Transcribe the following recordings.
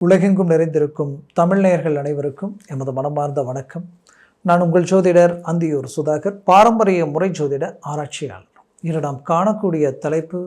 உலகெங்கும் நிறைந்திருக்கும் தமிழ்நேயர்கள் அனைவருக்கும் எமது மனமார்ந்த வணக்கம். நான் உங்கள் ஜோதிடர் அந்தியூர் சுதாகர் பாரம்பரிய முறை ஜோதிட ஆராய்ச்சியாளர். இன்று நாம் காணக்கூடிய தலைப்பு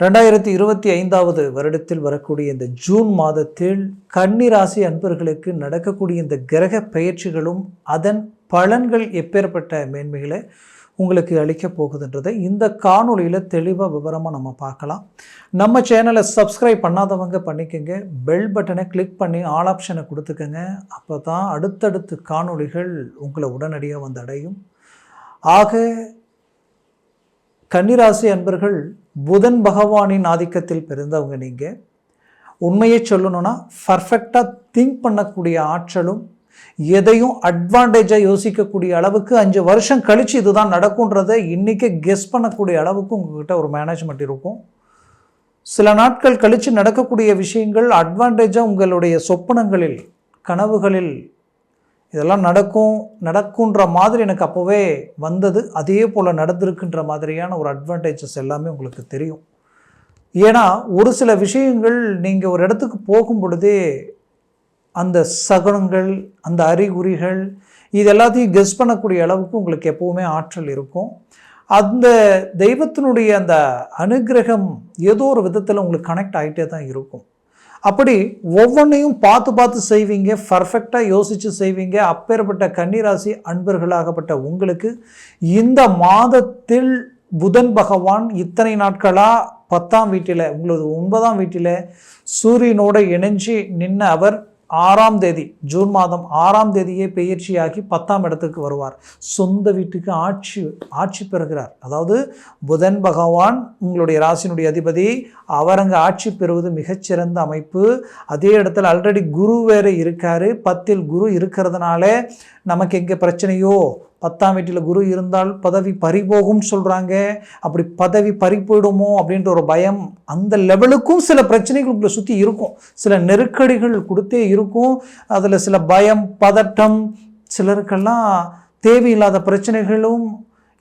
ரெண்டாயிரத்தி இருபத்தி ஐந்தாவது வருடத்தில் வரக்கூடிய இந்த ஜூன் மாதத்தில் கன்னிராசி அன்பர்களுக்கு நடக்கக்கூடிய இந்த கிரக பெயர்ச்சிகளும் அதன் பலன்கள் எப்பேற்பட்ட மேன்மைகளை உங்களுக்கு அளிக்க போகுதுன்றதை இந்த காணொலியில் தெளிவாக விவரமாக நம்ம பார்க்கலாம். நம்ம சேனலை சப்ஸ்கிரைப் பண்ணாதவங்க பண்ணிக்கோங்க. பெல் பட்டனை கிளிக் பண்ணி ஆல் ஆப்ஷனை கொடுத்துக்கோங்க. அப்போ தான் அடுத்தடுத்து காணொளிகள் உங்களை உடனடியாக வந்து அடையும். ஆக கன்னிராசி அன்பர்கள் புதன் பகவானின் ஆதிக்கத்தில் பிறந்தவங்க நீங்கள் உண்மையை சொல்லணும்னா பர்ஃபெக்டாக திங்க் பண்ணக்கூடிய ஆற்றலும் எதையும் அட்வான்டேஜாக யோசிக்கக்கூடிய அளவுக்கு அஞ்சு வருஷம் கழித்து இதுதான் நடக்குன்றதை இன்றைக்கே கெஸ் பண்ணக்கூடிய அளவுக்கு உங்ககிட்ட ஒரு மேனேஜ்மெண்ட் இருக்கும். சில நாட்கள் கழித்து நடக்கக்கூடிய விஷயங்கள் அட்வான்டேஜாக உங்களுடைய சொப்பனங்களில் கனவுகளில் இதெல்லாம் நடக்கும் நடக்குன்ற மாதிரி எனக்கு அப்போவே வந்தது. அதே போல் நடந்திருக்குன்ற மாதிரியான ஒரு அட்வான்டேஜஸ் எல்லாமே உங்களுக்கு தெரியும். ஏன்னா ஒரு சில விஷயங்கள் நீங்கள் ஒரு இடத்துக்கு போகும் பொழுதே அந்த சகுனங்கள் அந்த அறிகுறிகள் இது எல்லாத்தையும் கெஸ் பண்ணக்கூடிய அளவுக்கு உங்களுக்கு எப்போவுமே ஆற்றல் இருக்கும். அந்த தெய்வத்தினுடைய அந்த அனுகிரகம் ஏதோ ஒரு விதத்தில் உங்களுக்கு கனெக்ட் ஆகிட்டே தான் இருக்கும். அப்படி ஒவ்வொன்றையும் பார்த்து பார்த்து செய்வீங்க பர்ஃபெக்டாக யோசித்து செய்வீங்க அப்பேற்பட்ட கன்னிராசி அன்பர்களாகப்பட்ட உங்களுக்கு இந்த மாதத்தில் புதன் பகவான் இத்தனை நாட்களாக பத்தாம் வீட்டில் உங்களது ஒன்பதாம் வீட்டில் சூரியனோட இணைஞ்சு நின்ன அவர் ஆறாம் தேதி ஜூன் மாதம் ஆறாம் தேதியே பெயர்ச்சியாகி பத்தாம் இடத்துக்கு வருவார். சொந்த வீட்டுக்கு ஆட்சி ஆட்சி பெறுகிறார். அதாவது புதன் பகவான் உங்களுடைய ராசினுடைய அதிபதி அவர் அங்கே ஆட்சி பெறுவது மிகச்சிறந்த அமைப்பு. அதே இடத்துல ஆல்ரெடி குரு வேறு இருக்கார். பத்தில் குரு இருக்கிறதுனால நமக்கு எங்கே பிரச்சனையோ பத்தாம் வீட்டில் குரு இருந்தால் பதவி பறிபோகும்னு சொல்கிறாங்க அப்படி பதவி பறி போயிடுமோ அப்படின்ற ஒரு பயம் அந்த லெவலுக்கும் சில பிரச்சனைகள் உங்களை சுற்றி இருக்கும். சில நெருக்கடிகள் கொடுத்தே இருக்கும். அதில் சில பயம் பதட்டம் சிலருக்கெல்லாம் தேவையில்லாத பிரச்சனைகளும்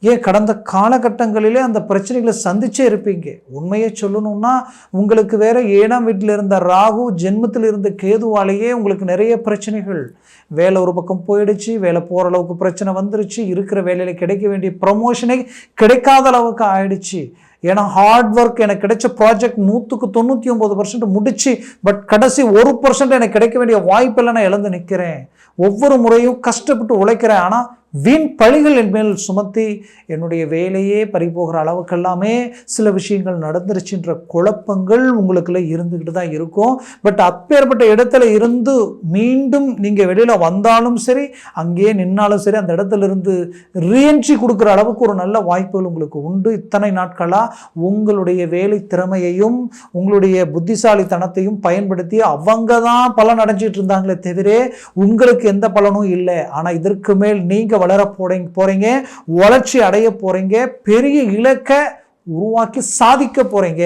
ஏன் கடந்த காலகட்டங்களிலே அந்த பிரச்சனைகளை சந்திச்சே இருப்பீங்க? உண்மையை சொல்லணும்னா உங்களுக்கு வேற ஏழாம் வீட்டில் இருந்த ராகு ஜென்மத்தில் இருந்த கேதுவாலேயே உங்களுக்கு நிறைய பிரச்சனைகள். வேலை ஒரு பக்கம் போயிடுச்சு வேலை போகிற அளவுக்கு பிரச்சனை வந்துருச்சு இருக்கிற வேலையில் கிடைக்க வேண்டிய ப்ரமோஷனே கிடைக்காத அளவுக்கு ஆயிடுச்சு. ஏன்னா ஹார்ட் ஒர்க் எனக்கு கிடைச்ச ப்ராஜெக்ட் நூற்றுக்கு தொண்ணூற்றி ஒம்பது பர்சன்ட் முடிச்சு பட் கடைசி ஒரு பர்சன்ட் எனக்கு கிடைக்க வேண்டிய வாய்ப்பெல்லாம் நான் இழந்து நிற்கிறேன் ஒவ்வொரு முறையும் கஷ்டப்பட்டு உழைக்கிறேன். ஆனால் வீண் பழிகள் என் மேல் சுமத்தி என்னுடைய வேலையே பறிபோகிற அளவுக்கெல்லாமே சில விஷயங்கள் நடந்துருச்சுன்ற குழப்பங்கள் உங்களுக்குள்ள இருந்துக்கிட்டு தான் இருக்கும். பட் அப்பேற்பட்ட இடத்துல இருந்து மீண்டும் நீங்கள் வெளியில் வந்தாலும் சரி அங்கேயே நின்னாலும் சரி அந்த இடத்துல இருந்து ரீஎன்ட்ரி கொடுக்குற அளவுக்கு ஒரு நல்ல வாய்ப்புகள் உங்களுக்கு உண்டு. இத்தனை நாட்களாக உங்களுடைய வேலை திறமையையும் உங்களுடைய புத்திசாலித்தனத்தையும் பயன்படுத்தி அவங்க தான் பலன் அடைஞ்சிட்டு இருந்தாங்களே தவிர உங்களுக்கு எந்த பலனும் இல்லை. ஆனால் இதற்கு மேல் நீங்கள் வளர போறீங்க போகிறீங்க வளர்ச்சி அடைய போகிறீங்க பெரிய இலக்கை உருவாக்கி சாதிக்க போகிறீங்க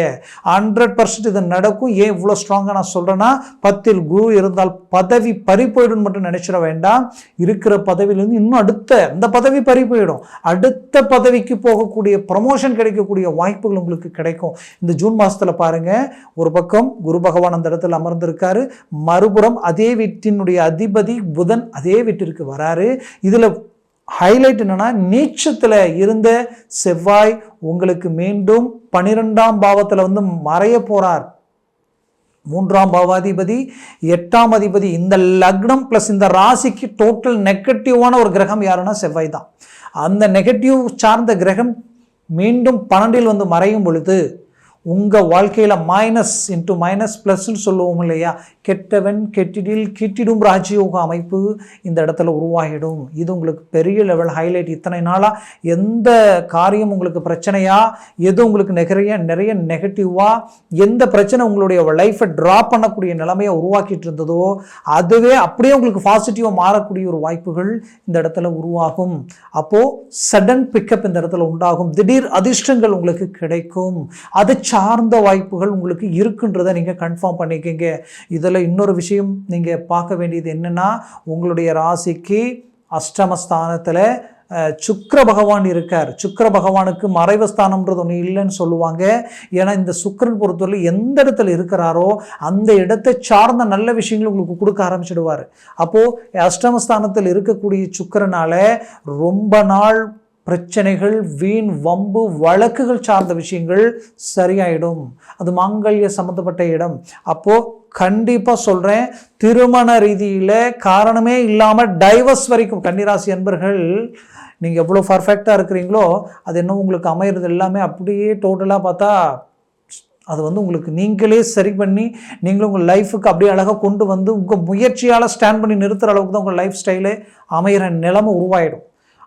ஹண்ட்ரட் பர்சன்ட் இது நடக்கும். ஏன் இவ்வளோ ஸ்ட்ராங்காக நான் சொல்கிறேன்னா பத்தில் குரு இருந்தால் பதவி பறி போயிடும் மட்டும் நினச்சிட வேண்டாம். இருக்கிற பதவியிலேருந்து இன்னும் அடுத்த அந்த பதவி பறி போயிடும். அடுத்த பதவிக்கு போகக்கூடிய ப்ரமோஷன் கிடைக்கக்கூடிய வாய்ப்புகள் உங்களுக்கு கிடைக்கும். இந்த ஜூன் மாதத்தில் பாருங்கள் ஒரு பக்கம் குரு பகவான் அந்த இடத்துல அமர்ந்திருக்காரு. மறுபுறம் அதே வீட்டினுடைய அதிபதி புதன் அதே வீட்டிற்கு வராரு. இதில் ஹைலைட் என்னன்னா நீச்சத்தில் இருந்த செவ்வாய் உங்களுக்கு மீண்டும் பனிரெண்டாம் பாவத்தில் வந்து மறைய போகிறார் மூன்றாம் பாவாதிபதி எட்டாம் அதிபதி இந்த லக்னம் ப்ளஸ் இந்த ராசிக்கு டோட்டல் நெகட்டிவான ஒரு கிரகம் யாருன்னா செவ்வாய் தான். அந்த நெகட்டிவ் சார்ந்த கிரகம் மீண்டும் பன்னெண்டில் வந்து மறையும் பொழுது உங்கள் வாழ்க்கையில் மைனஸ் இன்ட்டு மைனஸ் ப்ளஸ்ன்னு சொல்லுவோம் இல்லையா கெட்டவன் கெட்டிடில் கிட்டிடும் ராஜயோக அமைப்பு இந்த இடத்துல உருவாகிடும். இது உங்களுக்கு பெரிய லெவல் ஹைலைட் இத்தனை நாளாக எந்த காரியம் உங்களுக்கு பிரச்சனையாக எது உங்களுக்கு நிறைய நிறைய நெகட்டிவாக எந்த பிரச்சனை உங்களுடைய லைஃப்பை ட்ராப் பண்ணக்கூடிய நிலைமையை உருவாக்கிட்டு இருந்ததோ அதுவே அப்படியே உங்களுக்கு பாசிட்டிவாக மாறக்கூடிய ஒரு வாய்ப்புகள் இந்த இடத்துல உருவாகும். அப்போது சடன் பிக்கப் இந்த இடத்துல உண்டாகும். திடீர் அதிர்ஷ்டங்கள் உங்களுக்கு கிடைக்கும். அதை சார்ந்த வாய்ப்புகள் உங்களுக்கு இருக்குன்றதை நீங்கள் கன்ஃபார்ம் பண்ணிக்கங்க. இதில் இன்னொரு விஷயம் நீங்கள் பார்க்க வேண்டியது என்னென்னா உங்களுடைய ராசிக்கு அஷ்டமஸ்தானத்தில் சுக்கர பகவான் இருக்கார். சுக்கர பகவானுக்கு மறைவஸ்தானம்ன்றது ஒன்று இல்லைன்னு சொல்லுவாங்க. ஏன்னா இந்த சுக்கிரன் பொறுத்தவரை எந்த இடத்துல இருக்கிறாரோ அந்த இடத்தை சார்ந்த நல்ல விஷயங்கள் உங்களுக்கு கொடுக்க ஆரம்பிச்சிடுவார். அப்போது அஷ்டமஸ்தானத்தில் இருக்கக்கூடிய சுக்கரனால் ரொம்ப நாள் பிரச்சனைகள் வீண் வம்பு வழக்குகள் சார்ந்த விஷயங்கள் சரியாயிடும். அது மாங்கல்ய சம்மந்தப்பட்ட இடம். அப்போது கண்டிப்பாக சொல்கிறேன் திருமண ரீதியில் காரணமே இல்லாமல் டைவர்ஸ் வரைக்கும் கன்னிராசி அன்பர்கள் நீங்கள் எவ்வளோ பர்ஃபெக்டாக இருக்கிறீங்களோ அது என்ன உங்களுக்கு அமையிறது எல்லாமே அப்படியே டோட்டலாக பார்த்தா அது வந்து உங்களுக்கு நீங்களே சரி பண்ணி நீங்களும் உங்கள் லைஃபுக்கு அப்படியே அழகாக கொண்டு வந்து உங்கள் முயற்சியால் ஸ்டாண்ட் பண்ணி நிறுத்துகிற அளவுக்கு தான் உங்கள் லைஃப் ஸ்டைலே அமையிற நிலைமை உருவாயிடும்.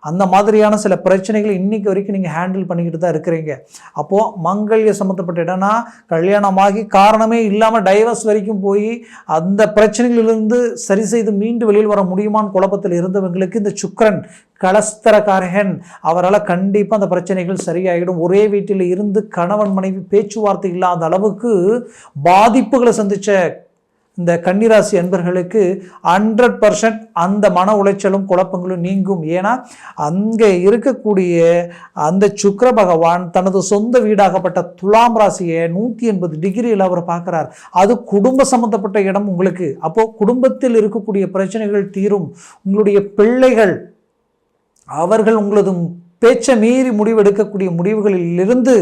அந்த மாதிரியான சில பிரச்சனைகளை இன்னைக்கு வரைக்கும் நீங்கள் ஹேண்டில் பண்ணிக்கிட்டு தான் இருக்கிறீங்க. அப்போது மங்கல்ய சம்மந்தப்பட்ட இடம்னா கல்யாணமாகி காரணமே இல்லாமல் டைவர்ஸ் வரைக்கும் போய் அந்த பிரச்சனைகளிலிருந்து சரி செய்து மீண்டு வெளியில் வர முடியுமான்னு குழப்பத்தில் இருந்தவங்களுக்கு இந்த சுக்கரன் கலஸ்தரகாரகன் அவரால் கண்டிப்பாக அந்த பிரச்சனைகள் சரியாகிடும் ஒரே வீட்டில் இருந்து கணவன் மனைவி பேச்சுவார்த்தை இல்லாத அளவுக்கு பாதிப்புகளை சந்தித்த இந்த கன்னிராசி அன்பர்களுக்கு ஹண்ட்ரட் பர்சன்ட் அந்த மன உளைச்சலும் குழப்பங்களும் நீங்கும். ஏன்னா அங்கே இருக்கக்கூடிய அந்த சுக்கர பகவான் தனது சொந்த வீடாகப்பட்ட துலாம் ராசியை நூற்றி எண்பது டிகிரியில் அவர் பார்க்குறார். அது குடும்ப சம்பந்தப்பட்ட இடம் உங்களுக்கு. அப்போது குடும்பத்தில் இருக்கக்கூடிய பிரச்சனைகள் தீரும். உங்களுடைய பிள்ளைகள் அவர்கள் உங்களது பேச்சை மீறி முடிவெடுக்கக்கூடிய முடிவுகளில் இருந்து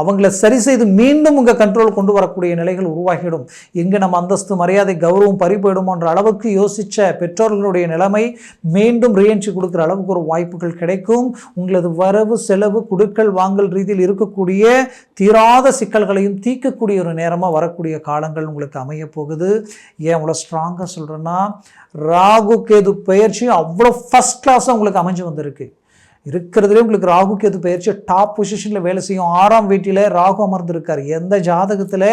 அவங்கள சரி செய்து மீண்டும் உங்கள் கண்ட்ரோல் கொண்டு வரக்கூடிய நிலைகள் உருவாகிடும் எங்கே நம்ம அந்தஸ்து மரியாதை கௌரவம் பறிபோயிடுமோன்ற அளவுக்கு யோசித்த பெற்றோர்களுடைய நிலைமை மீண்டும் ரீஎன்ட்ரி கொடுக்குற அளவுக்கு ஒரு வாய்ப்புகள் கிடைக்கும். உங்களது வரவு செலவு குடுக்கல் வாங்கல் ரீதியில் இருக்கக்கூடிய தீராத சிக்கல்களையும் தீர்க்கக்கூடிய ஒரு நேரமாக வரக்கூடிய காலங்கள் உங்களுக்கு அமைய போகுது. ஏன் அவ்வளோ ஸ்ட்ராங்காக சொல்கிறேன்னா ராகு கேது பயிற்சி அவ்வளோ ஃபஸ்ட் கிளாஸாக உங்களுக்கு அமைஞ்சு வந்திருக்கு. இருக்கிறதுலே உங்களுக்கு ராகு கேது பயிற்சி டாப் பொசிஷனில் வேலை செய்யும். ஆறாம் வீட்டில் ராகு அமர்ந்திருக்கார். எந்த ஜாதகத்தில்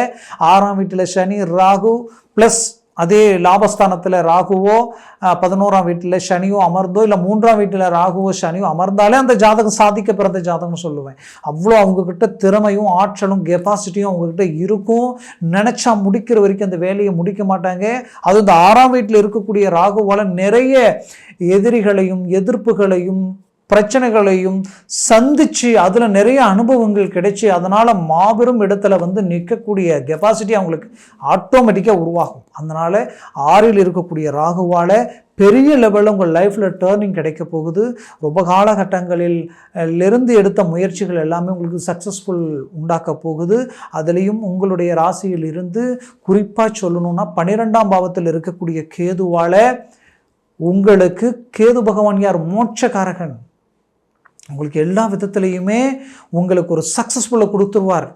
ஆறாம் வீட்டில் சனி ராகு ப்ளஸ் அதே லாபஸ்தானத்தில் ராகுவோ பதினோராம் வீட்டில் சனியோ அமர்ந்தோ இல்லை மூன்றாம் வீட்டில் ராகுவோ சனியோ அமர்ந்தாலே அந்த ஜாதகம் சாதிக்க பிறந்த ஜாதகம்னு சொல்லுவேன். அவ்வளோ அவங்கக்கிட்ட திறமையும் ஆற்றலும் கெப்பாசிட்டியும் அவங்கக்கிட்ட இருக்கும். நினச்சா முடிக்கிற வரைக்கும் அந்த வேலையை முடிக்க மாட்டாங்க. அது இந்த ஆறாம் வீட்டில் இருக்கக்கூடிய ராகுவால் நிறைய எதிரிகளையும் எதிர்ப்புகளையும் பிரச்சனைகளையும் சந்திச்சு அதில் நிறைய அனுபவங்கள் கிடைச்சி அதனால் மாபெரும் இடத்துல வந்து நிற்கக்கூடிய கெப்பாசிட்டி அவங்களுக்கு ஆட்டோமேட்டிக்காக உருவாகும். அதனால் ஆறில் இருக்கக்கூடிய ராகுவால் பெரிய லெவலில் உங்கள் லைஃப்பில் டேர்னிங் கிடைக்க போகுது. ரொம்ப காலகட்டங்களில் இருந்து எடுத்த முயற்சிகள் எல்லாமே உங்களுக்கு சக்ஸஸ்ஃபுல் உண்டாக்க போகுது. அதுலேயும் உங்களுடைய ராசியில் இருந்து குறிப்பாக சொல்லணும்னா பன்னிரெண்டாம் பாவத்தில் இருக்கக்கூடிய கேதுவால் உங்களுக்கு கேது பகவான் யார்? மோட்சக்காரகன். உங்களுக்கு எல்லா விதத்துலேயுமே உங்களுக்கு ஒரு சக்ஸஸ்ஃபுல்லை கொடுத்துருவார்.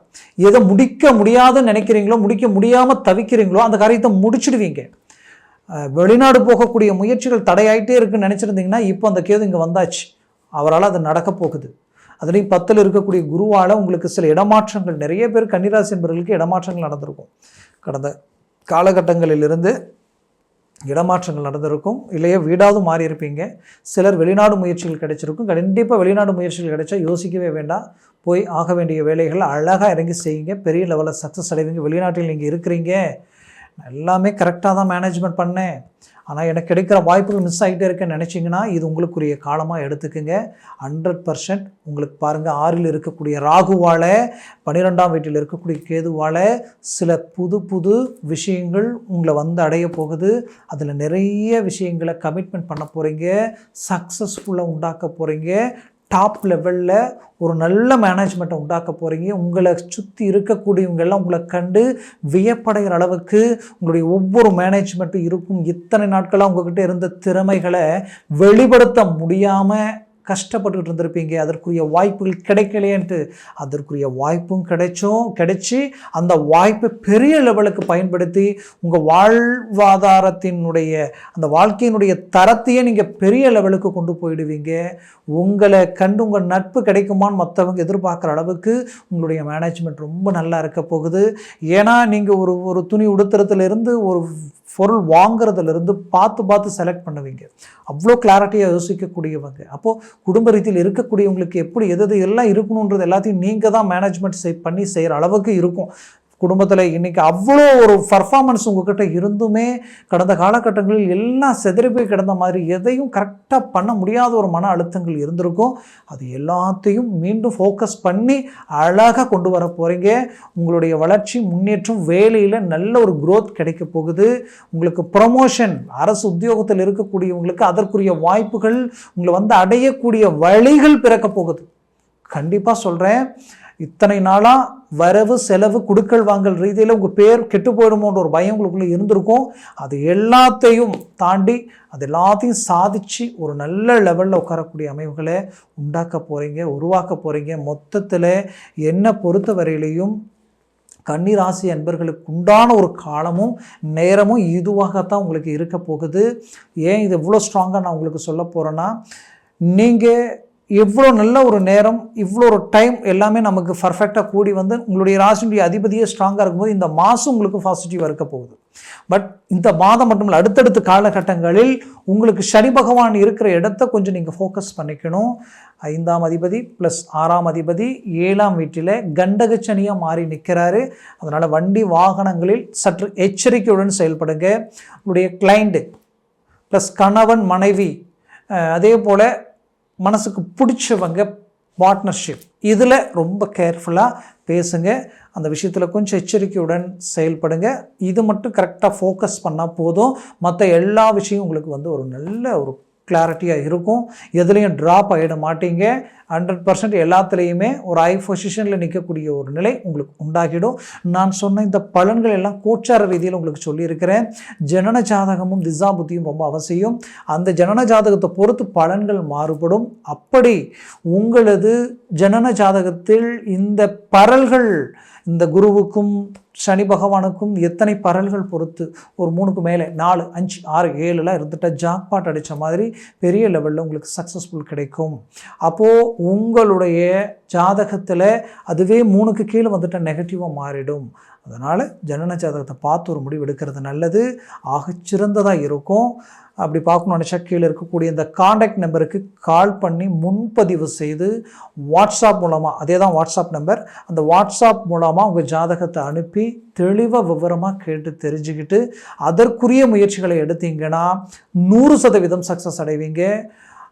எதை முடிக்க முடியாதுன்னு நினைக்கிறீங்களோ முடிக்க முடியாமல் தவிக்கிறீங்களோ அந்த காரியத்தை முடிச்சிடுவீங்க. வெளிநாடு போகக்கூடிய முயற்சிகள் தடையாயிட்டே இருக்குன்னு நினச்சிருந்தீங்கன்னா இப்போ அந்த கேது இங்கே வந்தாச்சு. அவரால் அது நடக்க போகுது. அதுலேயும் பத்தில் இருக்கக்கூடிய குருவால் உங்களுக்கு சில இடமாற்றங்கள் நிறைய பேர் கன்னிராசி என்பவர்களுக்கு இடமாற்றங்கள் நடந்திருக்கும். கடந்த காலகட்டங்களிலிருந்து இடமாற்றங்கள் நடந்திருக்கும். இல்லையே வீடாவது மாறி இருப்பீங்க சிலர் வெளிநாடு முயற்சிகள் கிடைச்சிருக்கும். கண்டிப்பாக வெளிநாடு முயற்சிகள் கிடைச்சா யோசிக்கவே வேண்டாம். போய் ஆக வேண்டிய வேலைகளை அழகாக இறங்கி செய்யுங்க. பெரிய லெவலில் சக்ஸஸ் அடைவீங்க. வெளிநாட்டில் நீங்கள் இருக்கிறீங்க. எல்லாமே கரெக்டாக தான் மேனேஜ்மெண்ட் பண்ணேன். ஆனால் எனக்கு கிடைக்கிற வாய்ப்புகள் மிஸ் ஆகிட்டே இருக்கேன்னு நினச்சிங்கன்னா இது உங்களுக்குரிய காலமாக எடுத்துக்கோங்க. ஹண்ட்ரட் பர்சன்ட் உங்களுக்கு பாருங்கள் ஆறில் இருக்கக்கூடிய ராகுவால் பன்னிரெண்டாம் வீட்டில் இருக்கக்கூடிய கேதுவால் சில புது புது விஷயங்கள் உங்களை வந்து அடைய போகுது. அதில் நிறைய விஷயங்களை கமிட்மெண்ட் பண்ண போகிறீங்க சக்ஸஸ்ஃபுல்லாக உண்டாக்க போகிறீங்க டாப் லெவலில் ஒரு நல்ல மேனேஜ்மெண்ட்டை உண்டாக்க போகிறீங்க உங்களை சுற்றி இருக்கக்கூடியவங்கெல்லாம் உங்களை கண்டு வியப்படைகிற அளவுக்கு உங்களுடைய ஒவ்வொரு மேனேஜ்மெண்ட்டும் இருக்கும். இத்தனை நாட்களாக உங்ககிட்ட இருந்த திறமைகளை வெளிப்படுத்த முடியாமல் கஷ்டப்பட்டுக்கிட்டு இருந்திருப்பீங்க. அதற்குரிய வாய்ப்புகள் கிடைக்கலையேன்ட்டு. அதற்குரிய வாய்ப்பும் கிடைச்சும் கிடைச்சி அந்த வாய்ப்பை பெரிய லெவலுக்கு பயன்படுத்தி உங்கள் வாழ்வாதாரத்தினுடைய அந்த வாழ்க்கையினுடைய தரத்தையே நீங்கள் பெரிய லெவலுக்கு கொண்டு போயிடுவீங்க. உங்களை கண்டு உங்கள் நட்பு கிடைக்குமான்னு மற்றவங்க எதிர்பார்க்குற அளவுக்கு உங்களுடைய மேனேஜ்மெண்ட் ரொம்ப நல்லா இருக்க போகுது. ஏன்னா நீங்கள் ஒரு ஒரு துணி உடுத்துறதுலேருந்து ஒரு பொருள் வாங்குறதுலேருந்து பார்த்து பார்த்து செலக்ட் பண்ணுவீங்க. அவ்வளோ கிளாரிட்டியாக யோசிக்கக்கூடியவங்க. அப்போது குடும்ப ரீதியில் இருக்கக்கூடியவங்களுக்கு எப்படி எது எது எல்லாம் இருக்கணுன்றது எல்லாத்தையும் நீங்கள் தான் மேனேஜ்மெண்ட் செய் பண்ணி செய்கிற அளவுக்கு இருக்கும். குடும்பத்தில் இன்றைக்கி அவ்வளோ ஒரு பர்ஃபார்மன்ஸ் உங்ககிட்ட இருந்துமே கடந்த காலகட்டங்களில் எல்லாம் செதறி போய் கிடந்த மாதிரி எதையும் கரெக்டாக பண்ண முடியாத ஒரு மன அழுத்தங்கள் இருந்திருக்கும். அது எல்லாத்தையும் மீண்டும் ஃபோக்கஸ் பண்ணி அழகாக கொண்டு வர போகிறீங்க உங்களுடைய வளர்ச்சி முன்னேற்றம் வேலையில் நல்ல ஒரு க்ரோத் கிடைக்க போகுது. உங்களுக்கு ப்ரமோஷன் அரசு உத்தியோகத்தில் இருக்கக்கூடியவங்களுக்கு அதற்குரிய வாய்ப்புகள் உங்களை வந்து அடையக்கூடிய வழிகள் பிறக்க போகுது. கண்டிப்பாக சொல்கிறேன் இத்தனை நாளாக வரவு செலவு குடுக்கல் வாங்கல் ரீதியில் உங்கள் பேர் கெட்டு போயிடுமோன்ற ஒரு பயம் உங்களுக்குள்ளே இருந்திருக்கும். அது எல்லாத்தையும் தாண்டி அது எல்லாத்தையும் சாதிச்சு ஒரு நல்ல லெவலில் உட்காரக்கூடிய அமைவுகளை உண்டாக்க போகிறீங்க உருவாக்க போகிறீங்க மொத்தத்தில் என்னை பொறுத்த வரையிலையும் கன்னிராசி அன்பர்களுக்கு உண்டான ஒரு காலமும் நேரமும் இதுவாகத்தான் உங்களுக்கு இருக்க போகுது. ஏன் இது இவ்வளோ ஸ்ட்ராங்காக நான் உங்களுக்கு சொல்ல போகிறேன்னா நீங்கள் எவ்வளோ நல்ல ஒரு நேரம் இவ்வளோ ஒரு டைம் எல்லாமே நமக்கு பர்ஃபெக்டாக கூடி வந்து உங்களுடைய ராசினுடைய அதிபதியே ஸ்ட்ராங்காக இருக்கும்போது இந்த மாதம் உங்களுக்கு பாசிட்டிவாக இருக்க போகுது. பட் இந்த மாதம் மட்டும் இல்லை அடுத்தடுத்த காலகட்டங்களில் உங்களுக்கு சனி பகவான் இருக்கிற இடத்த கொஞ்சம் நீங்கள் ஃபோக்கஸ் பண்ணிக்கணும். ஐந்தாம் அதிபதி ப்ளஸ் ஆறாம் அதிபதி ஏழாம் வீட்டில் கண்டகச்சனியாக மாறி நிற்கிறாரு அதனால் வண்டி வாகனங்களில் சற்று எச்சரிக்கையுடன் செயல்படுங்க. உங்களுடைய கிளைண்ட்டு ப்ளஸ் கணவன் மனைவி அதே போல் மனசுக்கு பிடிச்சவங்க பார்ட்னர்ஷிப் இதில் ரொம்ப கேர்ஃபுல்லாக பேசுங்க. அந்த விஷயத்தில் கொஞ்சம் எச்சரிக்கையுடன் செயல்படுங்க. இது மட்டும் கரெக்டாக ஃபோக்கஸ் பண்ணால் போதும். மற்ற எல்லா விஷயம் உங்களுக்கு வந்து ஒரு நல்ல ஒரு கிளாரிட்டியாக இருக்கும். எதுலேயும் ட்ராப் ஆகிட மாட்டீங்க. ஹண்ட்ரட் பர்சன்ட் எல்லாத்துலேயுமே ஒரு ஐ பொசிஷனில் நிற்கக்கூடிய ஒரு நிலை உங்களுக்கு உண்டாகிடும். நான் சொன்ன இந்த பலன்கள் எல்லாம் கோச்சார ரீதியில் உங்களுக்கு சொல்லியிருக்கிறேன். ஜனன ஜாதகமும் திசா புத்தியும் ரொம்ப அவசியம். அந்த ஜனன ஜாதகத்தை பொறுத்து பலன்கள் மாறுபடும். அப்படி உங்களது ஜனன ஜாதகத்தில் இந்த பரல்கள் இந்த குருவுக்கும் சனி பகவானுக்கும் எத்தனை பரல்கள் பொறுத்து? ஒரு மூணுக்கு மேலே நாலு அஞ்சு ஆறு ஏழுலாம் இருந்துட்டால் ஜாக்பாட் அடித்த மாதிரி பெரிய லெவலில் உங்களுக்கு சக்ஸஸ்ஃபுல் கிடைக்கும். அப்போது உங்களுடைய ஜாதகத்தில் அதுவே மூணுக்கு கீழே வந்துட்டால் நெகட்டிவாக மாறிடும். அதனால் ஜனன ஜாதகத்தை பார்த்து ஒரு முடிவு எடுக்கிறது நல்லது. ஆகச்சிறந்ததாக இருக்கும். அப்படி பார்க்கணும் நினச்சா கீழே இருக்கக்கூடிய இந்த காண்டாக்ட் நம்பருக்கு கால் பண்ணி முன்பதிவு செய்து வாட்ஸ்அப் மூலமாக அதே தான் வாட்ஸ்அப் நம்பர் அந்த வாட்ஸ்அப் மூலமாக உங்கள் ஜாதகத்தை அனுப்பி தெளிவாக விவரமாக கேட்டு தெரிஞ்சுக்கிட்டு அதற்குரிய முயற்சிகளை எடுத்தீங்கன்னா நூறு சதவீதம் சக்ஸஸ் அடைவீங்க.